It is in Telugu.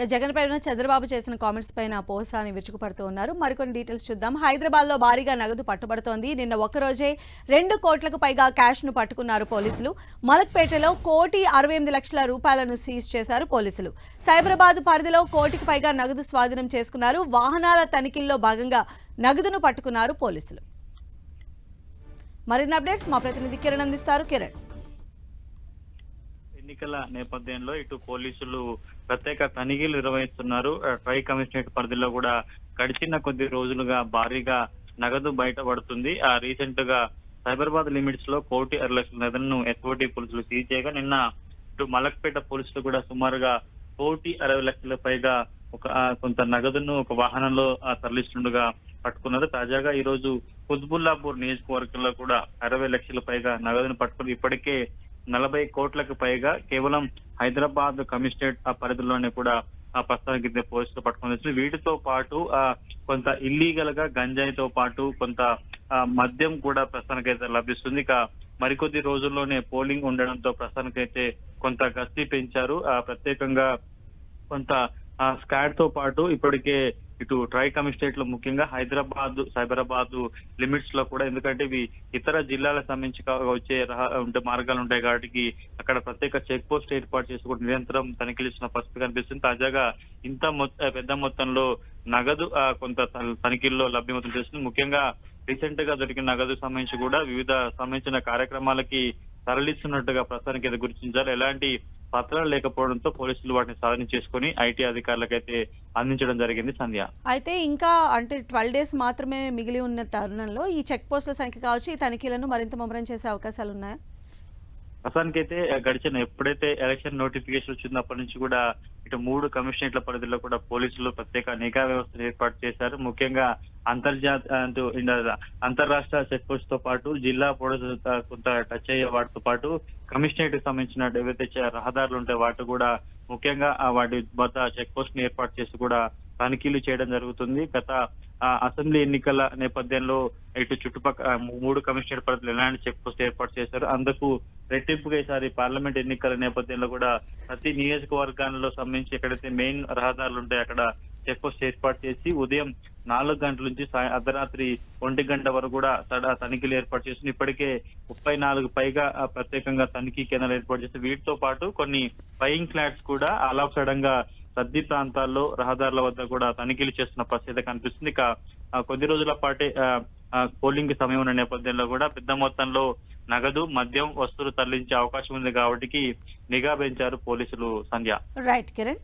ఇక జగన్ పైన చంద్రబాబు చేసిన కామెంట్స్ పైన పోసాని విరుచుకుపడుతూ ఉన్నారు. మరికొన్ని డీటెయిల్స్ చూద్దాం. హైదరాబాద్లో భారీగా నగదు పట్టుబడుతోంది. నిన్న ఒక్కరోజే రెండు కోట్లకు పైగా క్యాష్ను పట్టుకున్నారు పోలీసులు. మలక్పేటలో కోటి అరవై ఎనిమిది లక్షల రూపాయలను సీజ్ చేశారు పోలీసులు. సైబరాబాద్ పరిధిలో కోటికి పైగా నగదు స్వాధీనం చేసుకున్నారు. వాహనాల తనిఖీల్లో భాగంగా నగదును పట్టుకున్నారు పోలీసులు. మరిన్ని అప్డేట్స్ మా ప్రతినిధి కిరణ్ అందిస్తారు. కిరణ్. ఎన్నికల నేపథ్యంలో ఇటు పోలీసులు ప్రత్యేక తనిఖీలు నిర్వహిస్తున్నారు. ట్రై కమిషనరేట్ పరిధిలో కూడా గడిచిన కొద్ది రోజులుగా భారీగా నగదు బయటపడుతుంది. ఆ రీసెంట్గా సైబరాబాద్ లిమిట్స్లో కోటి అర లక్షల నగదును ఎస్ఓటి పోలీసులు సీజ్ చేయగా నిన్న ఇటు మలక్పేట పోలీసులు కూడా సుమారుగా కోటి అరవై లక్షల పైగా ఒక కొంత నగదును ఒక వాహనంలో తరలిస్తుండగా పట్టుకున్నారు. తాజాగా ఈ రోజు కుత్బుల్లాపూర్ నియోజకవర్గంలో కూడా అరవై లక్షల పైగా నగదును పట్టుకుని ఇప్పటికే నలభై కోట్లకు పైగా కేవలం హైదరాబాద్ కమిషనరేట్ ఆ పరిధిలోనే కూడా ఆ ప్రస్తుతానికి ఇద్దరు పోలీసులు పట్టుకుని వచ్చి వీటితో పాటు ఆ కొంత ఇల్లీగల్గా గంజాయితో పాటు కొంత ఆ, మద్యం కూడా ప్రస్తుతానికైతే లభిస్తుంది. ఇక మరికొద్ది రోజుల్లోనే పోలింగ్ ఉండడంతో ప్రస్తుతానికైతే కొంత గస్తీ పెంచారు. ఆ ప్రత్యేకంగా కొంత ఆ స్కాడ్తో పాటు ఇప్పటికే ఇటు ట్రై కమిషనరేట్లో ముఖ్యంగా హైదరాబాద్ సైబరాబాద్ లిమిట్స్లో కూడా ఎందుకంటే ఇవి ఇతర జిల్లాలకు సంబంధించి వచ్చే రహ- ఉంటే మార్గాలు ఉంటాయి కాబట్టి అక్కడ ప్రత్యేక చెక్ పోస్ట్ ఏర్పాటు చేసి కూడా నిరంతరం తనిఖీలు ఇస్తున్న పరిస్థితి కనిపిస్తుంది. తాజాగా ఇంత పెద్ద మొత్తంలో నగదు కొంత త- తనిఖీల్లో లభ్యమవుతుంది చేస్తుంది ముఖ్యంగా రీసెంట్గా దొరికిన నగదు సంబంధించి కూడా వివిధ సంబంధించిన కార్యక్రమాలకి తరలిస్తున్నట్టుగా ప్రస్తుతానికి గుర్తించారు. ఎలాంటి పత్రాలు లేకపోవడంతో పోలీసులు వాటిని సాధన చేసుకుని ఐటీ అధికారులకైతే అందించడం జరిగింది సంధ్య. అయితే ఇంకా అంటే ట్వెల్వ్ డేస్ మాత్రమే మిగిలి ఉన్న తరుణంలో ఈ చెక్ పోస్టుల సంఖ్య కావచ్చు ఈ తనిఖీలను మరింత ముమ్మరం చేసే అవకాశాలు ఉన్నాయా? ప్రస్తుతానికైతే గడిచిన ఎప్పుడైతే ఎలక్షన్ నోటిఫికేషన్ వచ్చినప్పటి నుంచి కూడా ఇటు మూడు కమిషనరేట్ల పరిధిలో కూడా పోలీసులు ప్రత్యేక నిఘా వ్యవస్థను ఏర్పాటు చేశారు. ముఖ్యంగా అంతర్జాతీయ అంటూ అంతర్రాష్ట్ర చెక్ పోస్ట్తో పాటు జిల్లా పోలీసులు కొంత టచ్ అయ్యే వాటితో పాటు కమిషనరేట్కి సంబంధించిన ఏవైతే రహదారులు ఉంటాయి వాటి కూడా ముఖ్యంగా వాటి వద్ద చెక్ పోస్ట్ని ఏర్పాటు చేసి కూడా తనిఖీలు చేయడం జరుగుతుంది. గత ఆ, అసెంబ్లీ ఎన్నికల నేపథ్యంలో ఇటు చుట్టుపక్కల మూడు కమిషనర్ పరిధిలో ఎలాంటి చెక్ పోస్ట్ ఏర్పాటు చేశారు అందుకు రెట్టింపుగా ఈసారి పార్లమెంట్ ఎన్నికల నేపథ్యంలో కూడా ప్రతి నియోజకవర్గాల్లో సంబంధించి ఎక్కడైతే మెయిన్ రహదారులు ఉంటాయి అక్కడ చెక్ పోస్ట్ ఏర్పాటు చేసి ఉదయం నాలుగు గంటల నుంచి అర్ధరాత్రి ఒంటి గంట వరకు కూడా సడా తనిఖీలు ఏర్పాటు చేసి ఇప్పటికే ముప్పై నాలుగు పైగా ప్రత్యేకంగా తనిఖీ కేంద్రాలు ఏర్పాటు చేసి వీటితో పాటు కొన్ని ఫైయింగ్ ఫ్లాట్స్ కూడా అలా సడన్గా ప్రాంతాల్లో రహదారుల వద్ద కూడా తనిఖీలు చేస్తున్న పరిస్థితి కనిపిస్తుంది. ఇక కొద్ది రోజుల పాటే పోలింగ్కి సమయం ఉన్న నేపథ్యంలో కూడా పెద్ద మొత్తంలో నగదు మద్యం వస్తువులు తరలించే అవకాశం ఉంది కాబట్టి నిఘా పెంచారు పోలీసులు సంధ్య. రైట్ కిరణ్